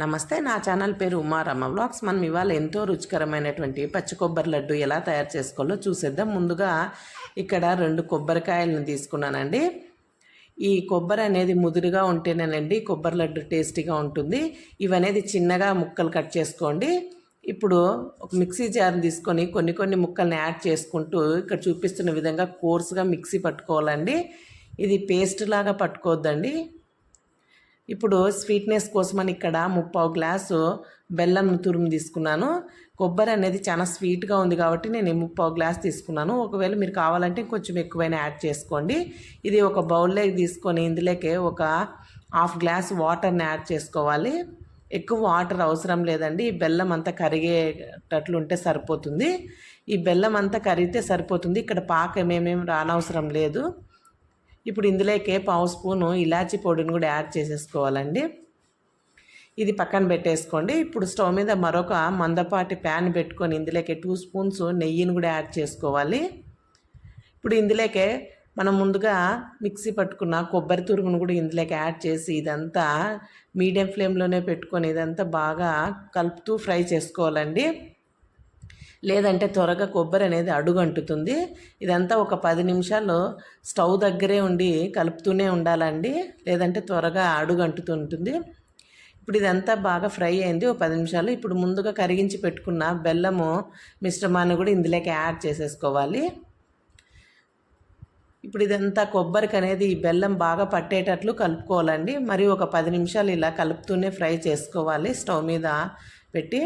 నమస్తే నా ఛానల్ పేరు ఉమారమ్మ వ్లాగ్స్. మనం ఇవాళ ఎంతో రుచికరమైనటువంటి పచ్చి కొబ్బరి లడ్డు ఎలా తయారు చేసుకోవాలో చూసేద్దాం. ముందుగా ఇక్కడ రెండు కొబ్బరికాయలను తీసుకున్నానండి. ఈ కొబ్బరి అనేది ముదురుగా ఉంటేనేనండి కొబ్బరి లడ్డు టేస్టీగా ఉంటుంది. ఇవనేది చిన్నగా ముక్కలు కట్ చేసుకోండి. ఇప్పుడు ఒక మిక్సీ జార్ని తీసుకొని కొన్ని కొన్ని ముక్కల్ని యాడ్ చేసుకుంటూ ఇక్కడ చూపిస్తున్న విధంగా కోర్సుగా మిక్సీ పట్టుకోవాలండి. ఇది పేస్ట్ లాగా పట్టుకోవద్దండి. ఇప్పుడు స్వీట్నెస్ కోసమని ఇక్కడ ముప్పావు గ్లాసు బెల్లం తురుము తీసుకున్నాను. కొబ్బరి అనేది చాలా స్వీట్గా ఉంది కాబట్టి నేను ముప్పావు గ్లాస్ తీసుకున్నాను. ఒకవేళ మీరు కావాలంటే కొంచెం ఎక్కువైనా యాడ్ చేసుకోండి. ఇది ఒక బౌల్లోకి తీసుకొని ఇందులోకి ఒక హాఫ్ గ్లాస్ వాటర్ని యాడ్ చేసుకోవాలి. ఎక్కువ వాటర్ అవసరం లేదండి. ఈ బెల్లం అంతా కరిగేటట్లు ఉంటే సరిపోతుంది. ఈ బెల్లం అంతా కరిగితే సరిపోతుంది. ఇక్కడ పాకం ఏమేమి రానవసరం లేదు. ఇప్పుడు ఇందులోకే పావు స్పూను ఇలాచీ పొడిని కూడా యాడ్ చేసేసుకోవాలండి. ఇది పక్కన పెట్టేసుకోండి. ఇప్పుడు స్టవ్ మీద మరొక మందపాటి ప్యాన్ పెట్టుకొని ఇందులోకి టూ స్పూన్స్ నెయ్యిని కూడా యాడ్ చేసుకోవాలి. ఇప్పుడు ఇందులోకే మనం ముందుగా మిక్సీ పట్టుకున్న కొబ్బరి తురుగును కూడా ఇందులోకి యాడ్ చేసి ఇదంతా మీడియం ఫ్లేమ్లోనే పెట్టుకొని ఇదంతా బాగా కలుపుతూ ఫ్రై చేసుకోవాలండి. లేదంటే త్వరగా కొబ్బరి అనేది అడుగంటుతుంది. ఇదంతా ఒక పది నిమిషాలు స్టవ్ దగ్గరే ఉండి కలుపుతూనే ఉండాలండి. లేదంటే త్వరగా అడుగంటుతుంటుంది ఇప్పుడు ఇదంతా బాగా ఫ్రై అయింది. ఒక పది నిమిషాలు ఇప్పుడు ముందుగా కరిగించి పెట్టుకున్న బెల్లము మిశ్రమాన్ని కూడా ఇందులోకి యాడ్ చేసేసుకోవాలి. ఇప్పుడు ఇదంతా కొబ్బరికి అనేది ఈ బెల్లం బాగా పట్టేటట్లు కలుపుకోవాలండి. మరి ఒక పది నిమిషాలు ఇలా కలుపుతూనే ఫ్రై చేసుకోవాలి స్టవ్ మీద పెట్టి.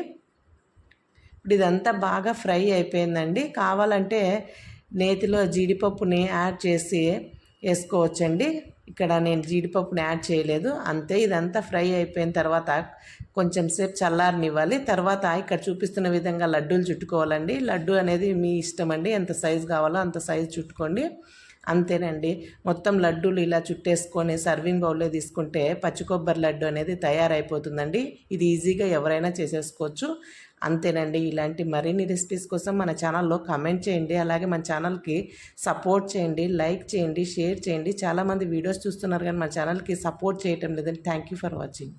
ఇప్పుడు ఇదంతా బాగా ఫ్రై అయిపోయిందండి. కావాలంటే నేతిలో జీడిపప్పుని యాడ్ చేసి వేసుకోవచ్చండి. ఇక్కడ నేను జీడిపప్పుని యాడ్ చేయలేదు. అంతే ఇదంతా ఫ్రై అయిపోయిన తర్వాత కొంచెం సేపు చల్లారనివ్వాలి. తర్వాత ఇక్కడ చూపిస్తున్న విధంగా లడ్డూలు చుట్టుకోవాలండి. లడ్డు అనేది మీ ఇష్టం అండి ఎంత సైజు కావాలో అంత సైజు చుట్టుకోండి. అంతేనండి. మొత్తం లడ్డూలు ఇలా చుట్టేసుకొని సర్వింగ్ బౌల్లో తీసుకుంటే పచ్చి కొబ్బరి లడ్డు అనేది తయారైపోతుందండి. ఇది ఈజీగా ఎవరైనా చేసేసుకోవచ్చు. అంతేనండి. ఇలాంటి మరిన్ని రెసిపీస్ కోసం మన ఛానల్లో కమెంట్ చేయండి. అలాగే మన ఛానల్కి సపోర్ట్ చేయండి. లైక్ చేయండి. షేర్ చేయండి. చాలామంది వీడియోస్ చూస్తున్నారు కానీ మన ఛానల్కి సపోర్ట్ చేయటం లేదండి. Thank you for watching